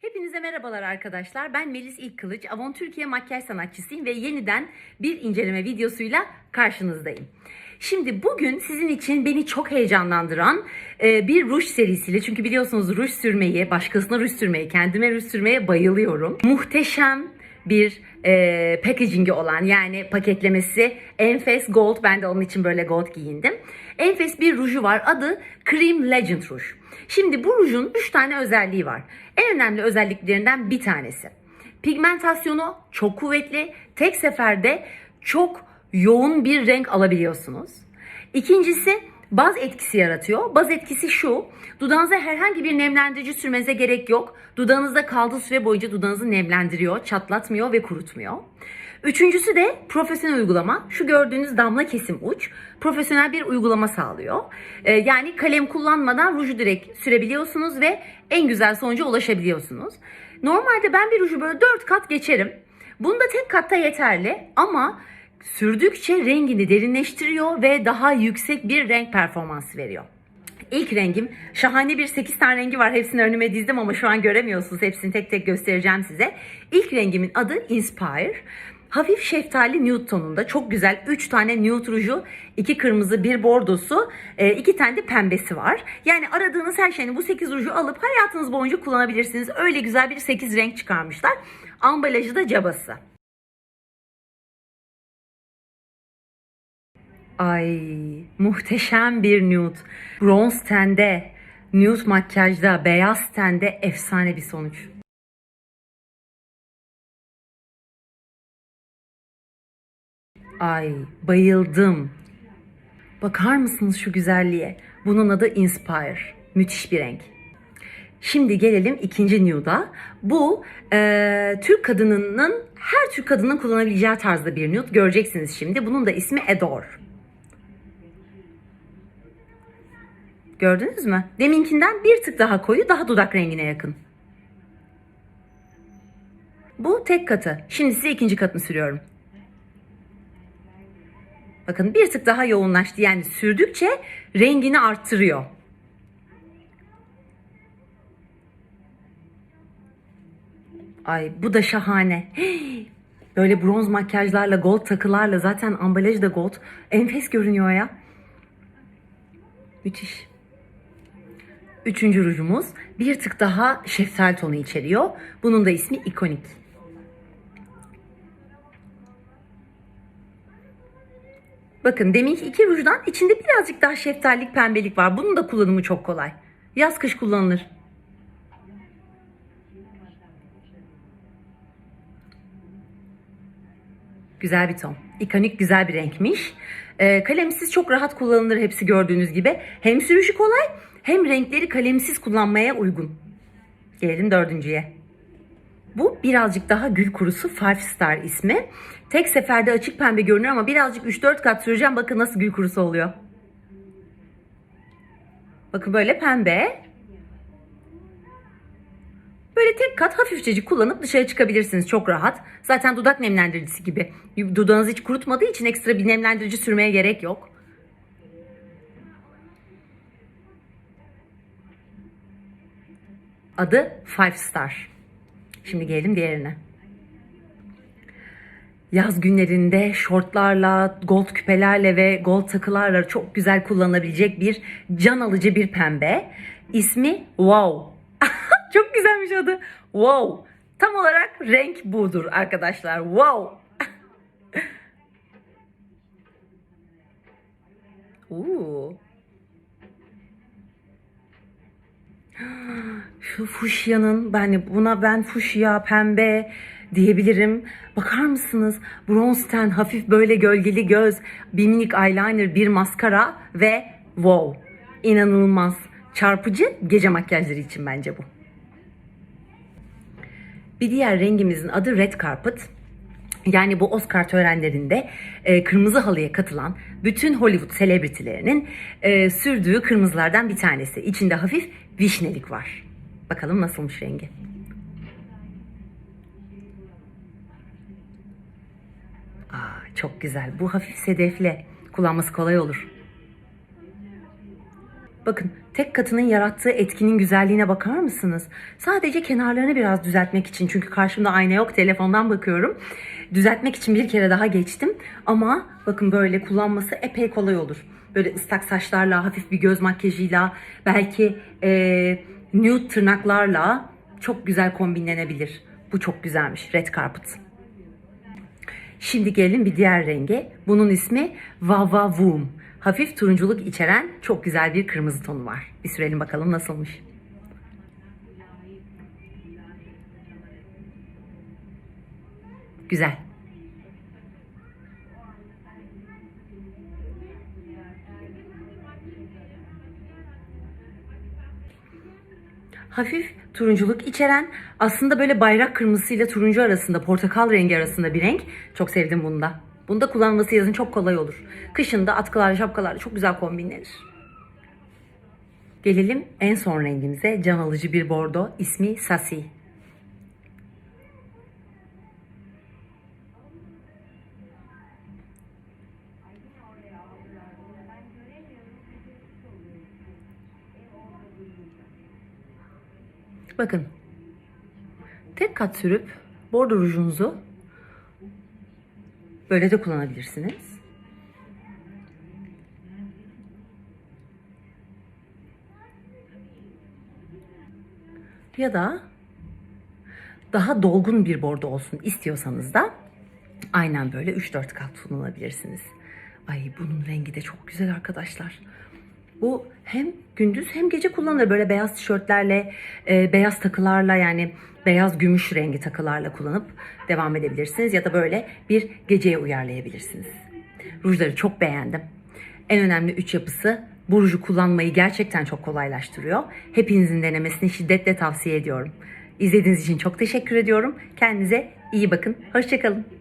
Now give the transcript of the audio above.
Hepinize merhabalar arkadaşlar. Ben Melis İlk Kılıç. Avon Türkiye makyaj sanatçısıyım ve yeniden bir inceleme videosuyla karşınızdayım. Şimdi bugün sizin için beni çok heyecanlandıran e, bir ruj serisiyle çünkü biliyorsunuz ruj sürmeyi, başkasına ruj sürmeyi, kendime ruj sürmeye bayılıyorum. Muhteşem bir e, packaging'i olan yani paketlemesi Enfes Gold. Ben de onun için böyle gold giyindim. Enfes bir ruju var. Adı Cream Legend Ruj. Şimdi bu rujun 3 tane özelliği var. En önemli özelliklerinden bir tanesi. Pigmentasyonu çok kuvvetli. Tek seferde çok yoğun bir renk alabiliyorsunuz. İkincisi baz etkisi yaratıyor. Baz etkisi şu. Dudağınıza herhangi bir nemlendirici sürmenize gerek yok. Dudağınızda kaldığı süre boyunca dudağınızı nemlendiriyor, çatlatmıyor ve kurutmuyor. Üçüncüsü de profesyonel uygulama. Şu gördüğünüz damla kesim uç profesyonel bir uygulama sağlıyor. Ee, yani kalem kullanmadan ruju direkt sürebiliyorsunuz ve en güzel sonuca ulaşabiliyorsunuz. Normalde ben bir ruju böyle 4 kat geçerim. Bunda tek katta yeterli ama sürdükçe rengini derinleştiriyor ve daha yüksek bir renk performansı veriyor. İlk rengim şahane bir 8 tane rengi var. Hepsini önüme dizdim ama şu an göremiyorsunuz. Hepsini tek tek göstereceğim size. İlk rengimin adı Inspire. Hafif şeftali nude tonunda çok güzel 3 tane nude ruju, 2 kırmızı, 1 bordosu, 2 tane de pembesi var. Yani aradığınız her şeyini bu 8 ruju alıp hayatınız boyunca kullanabilirsiniz. Öyle güzel bir 8 renk çıkarmışlar. Ambalajı da cabası. Ay muhteşem bir nude. Bronze tende, nude makyajda, beyaz tende efsane bir sonuç. Ay bayıldım. Bakar mısınız şu güzelliğe? Bunun adı Inspire. Müthiş bir renk. Şimdi gelelim ikinci nude'a. Bu e, Türk kadınının, her Türk kadının kullanabileceği tarzda bir nude. Göreceksiniz şimdi. Bunun da ismi Adore. Gördünüz mü? Deminkinden bir tık daha koyu, daha dudak rengine yakın. Bu tek katı. Şimdi size ikinci katını sürüyorum. Bakın bir tık daha yoğunlaştı. Yani sürdükçe rengini arttırıyor. Ay bu da şahane. Böyle bronz makyajlarla, gold takılarla zaten ambalajı da gold. Enfes görünüyor ya. Müthiş. Üçüncü rujumuz bir tık daha şeftali tonu içeriyor. Bunun da ismi ikonik. Bakın deminki iki rujdan içinde birazcık daha şeftalilik pembelik var. Bunun da kullanımı çok kolay. Yaz kış kullanılır. Güzel bir ton. İkonik güzel bir renkmiş. Ee, kalemsiz çok rahat kullanılır hepsi gördüğünüz gibi. Hem sürüşü kolay hem renkleri kalemsiz kullanmaya uygun. Gelelim dördüncüye. Bu birazcık daha gül kurusu Five Star ismi. Tek seferde açık pembe görünüyor ama birazcık 3-4 kat süreceğim. Bakın nasıl gül kurusu oluyor. Bakın böyle pembe. Böyle tek kat hafifçecik kullanıp dışarı çıkabilirsiniz. Çok rahat. Zaten dudak nemlendiricisi gibi. Dudağınızı hiç kurutmadığı için ekstra bir nemlendirici sürmeye gerek yok. Adı Five Star. Şimdi gelelim diğerine. Yaz günlerinde şortlarla, gold küpelerle ve gold takılarla çok güzel kullanılabilecek bir can alıcı bir pembe. İsmi Wow. çok güzelmiş adı. Wow. Tam olarak renk budur arkadaşlar. Wow. Uuu. Fuşyanın ben buna ben fuşya pembe diyebilirim. Bakar mısınız? Bronze ten, hafif böyle gölgeli göz, bir minik eyeliner, bir maskara ve wow. inanılmaz çarpıcı gece makyajları için bence bu. Bir diğer rengimizin adı Red Carpet. Yani bu Oscar törenlerinde e, kırmızı halıya katılan bütün Hollywood selebritilerinin e, sürdüğü kırmızılardan bir tanesi. İçinde hafif vişnelik var. Bakalım nasılmış rengi. Aa, çok güzel. Bu hafif sedefli. Kullanması kolay olur. Bakın tek katının yarattığı etkinin güzelliğine bakar mısınız? Sadece kenarlarını biraz düzeltmek için çünkü karşımda ayna yok telefondan bakıyorum. Düzeltmek için bir kere daha geçtim ama bakın böyle kullanması epey kolay olur. Böyle ıslak saçlarla, hafif bir göz makyajıyla, belki eee nude tırnaklarla çok güzel kombinlenebilir. Bu çok güzelmiş. Red Carpet. Şimdi gelelim bir diğer renge. Bunun ismi Vava Voom. Hafif turunculuk içeren çok güzel bir kırmızı tonu var. Bir sürelim bakalım nasılmış. Güzel. Hafif turunculuk içeren aslında böyle bayrak kırmızısıyla turuncu arasında portakal rengi arasında bir renk. Çok sevdim bunu da. Bunu da yazın çok kolay olur. Kışın da atkılarla şapkalarla çok güzel kombinlenir. Gelelim en son rengimize. Can alıcı bir bordo. İsmi Sasi. Bakın. Tek kat sürüp bordo rujunuzu böyle de kullanabilirsiniz. Ya da daha dolgun bir bordo olsun istiyorsanız da aynen böyle 3-4 kat kullanabilirsiniz. Ay bunun rengi de çok güzel arkadaşlar. Bu hem gündüz hem gece kullanılır. Böyle beyaz tişörtlerle, e, beyaz takılarla yani beyaz gümüş rengi takılarla kullanıp devam edebilirsiniz. Ya da böyle bir geceye uyarlayabilirsiniz. Rujları çok beğendim. En önemli üç yapısı bu ruju kullanmayı gerçekten çok kolaylaştırıyor. Hepinizin denemesini şiddetle tavsiye ediyorum. İzlediğiniz için çok teşekkür ediyorum. Kendinize iyi bakın. Hoşçakalın.